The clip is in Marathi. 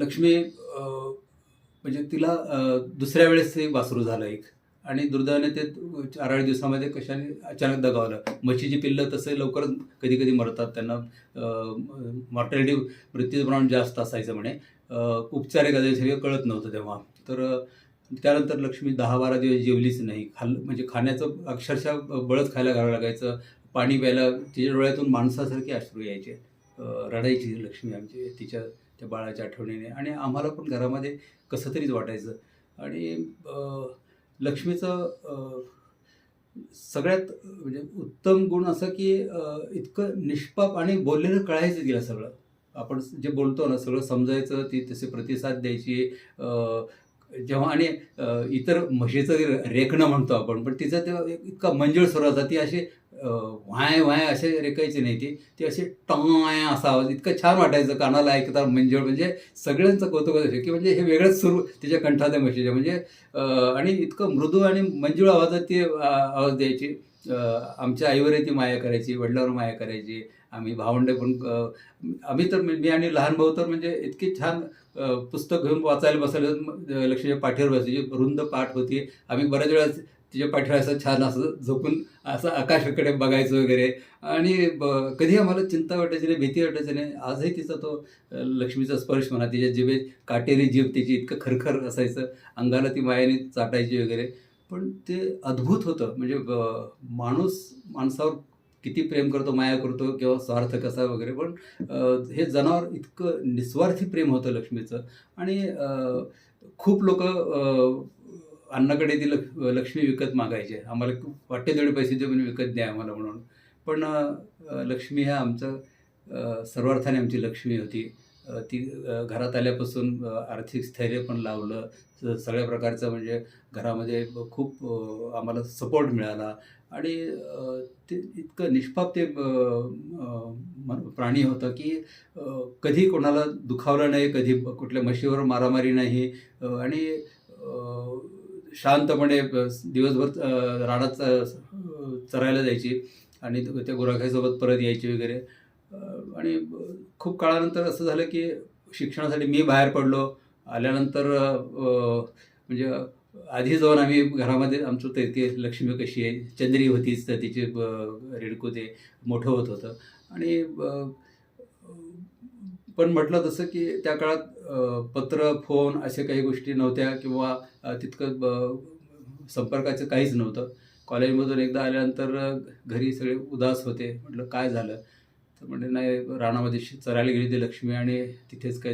लक्ष्मी म्हणजे तिला दुसऱ्या वेळेस ते वासरू झालं एक. आणि दुर्दैवाने ते चार आठ दिवसामध्ये कशाने अचानक दगावलं. म्हशीची पिल्लं तसे लवकर कधी कधी मरतात. त्यांना मॉर्टॅलिटी मृत्यूचं प्रमाण जास्त असायचं म्हणे. उपचार एखाद्या सगळं कळत नव्हतं तेव्हा. तर त्यानंतर लक्ष्मी दहा बारा दिवस जेवलीच नाही. खाल म्हणजे खाण्याचं अक्षरशः बळच खायला घालावं लागायचं. पाणी प्यायला तिच्या डोळ्यातून माणसासारखे अश्रू यायचे. रडायची लक्ष्मी आमची तिच्या त्या बाळाच्या आठवणीने. आणि आम्हाला पण घरामध्ये कसं तरीच वाटायचं. आणि लक्ष्मीचं सगळ्यात म्हणजे उत्तम गुण असं की इतकं निष्पाप आणि बोललेलं कळायचं तिला सगळं. आपण जे बोलतो ना सगळं समजायचं ती तसे प्रतिसाद द्यायची जेव्हा आणि इतर म्हशीचं रेखणं म्हणतो आपण पण तिचं तेव्हा इतका मंजूळ स्वर होता ती अशी व्हाय व्हाय असे रेकायचे नाही ती. ती अशी टॉय असा आवाज. इतकं छान वाटायचं कानाला ऐकता मंजूळ. म्हणजे सगळ्यांचं कौतुक असायचं की म्हणजे हे वेगळंच सुरू तिच्या कंठात म्हशीच्या म्हणजे आणि इतकं मृदू आणि मंजूळ आवाजात ती आवाज द्यायची. आमच्या आईवर ती माया करायची वडिलांवर माया करायची. आम्ही भावंड पण आम्ही तर मी आणि लहान भाऊ तर म्हणजे इतकी छान पुस्तक घेऊन वाचायला बसायला लक्ष्मीच्या पाठीवर बसायची. रुंद पाठ होती. आम्ही बऱ्याच वेळा तिच्या पाठीवर असं छान असं झोपून असं आकाशाकडे बघायचं वगैरे. आणि ब- कधी आम्हाला चिंता वाटायची नाही भीती वाटायची नाही. आजही तिचा तो लक्ष्मीचा स्पर्श म्हणा तिच्या जिभे काटेरी जीभ तिची इतकं खरखर असायचं. अंगाला ती मायाने चाटायची वगैरे. पण ते अद्भुत होतं. म्हणजे माणूस माणसावर किती प्रेम करतो माया करतो किंवा स्वार्थ कसा वगैरे. पण हे जनावर इतकं निस्वार्थी प्रेम होतं लक्ष्मीचं. आणि खूप लोक अन्नाकडे ती लक्ष लक्ष्मी विकत मागायची आम्हाला खूप वाटते तेवढे पैसे देऊन विकत द्या आम्हाला म्हणून. पण लक्ष्मी ह्या आमचं सर्वार्थाने आमची लक्ष्मी होती. ती घरात आल्यापासून आर्थिक स्थैर्य पण लावलं. स- सगळ्या प्रकारचं म्हणजे घरामध्ये खूप आम्हाला सपोर्ट मिळाला. आणि ते इतकं निष्पाप ते प्राणी होतं की कधी कोणाला दुखावलं नाही कधी कुठल्या म्हशीवर मारामारी नाही. आणि शांतपणे दिवसभर रानात च- चरायला जायची आणि त्या गुराख्यासोबत परत यायची वगैरे. आणि खूप काळानंतर असं झालं की शिक्षणासाठी मी बाहेर पडलो. आल्यानंतर म्हणजे आधी जाऊन आम्ही घरामध्ये आमचं ते ते लक्ष्मी कशी आहे चंद्री होतीच तर तिचे ब- रेडकू ते मोठं होत होतं. आणि पण म्हटलं तसं की त्या काळात पत्र फोन अशा काही गोष्टी नव्हत्या किंवा तितकं ब- संपर्काचं काहीच नव्हतं. कॉलेजमधून एकदा आल्यानंतर घरी सगळे उदास होते. म्हटलं काय झालं? तर म्हणजे नाही रानामध्ये चरायला गेली ती लक्ष्मी आणि तिथेच काही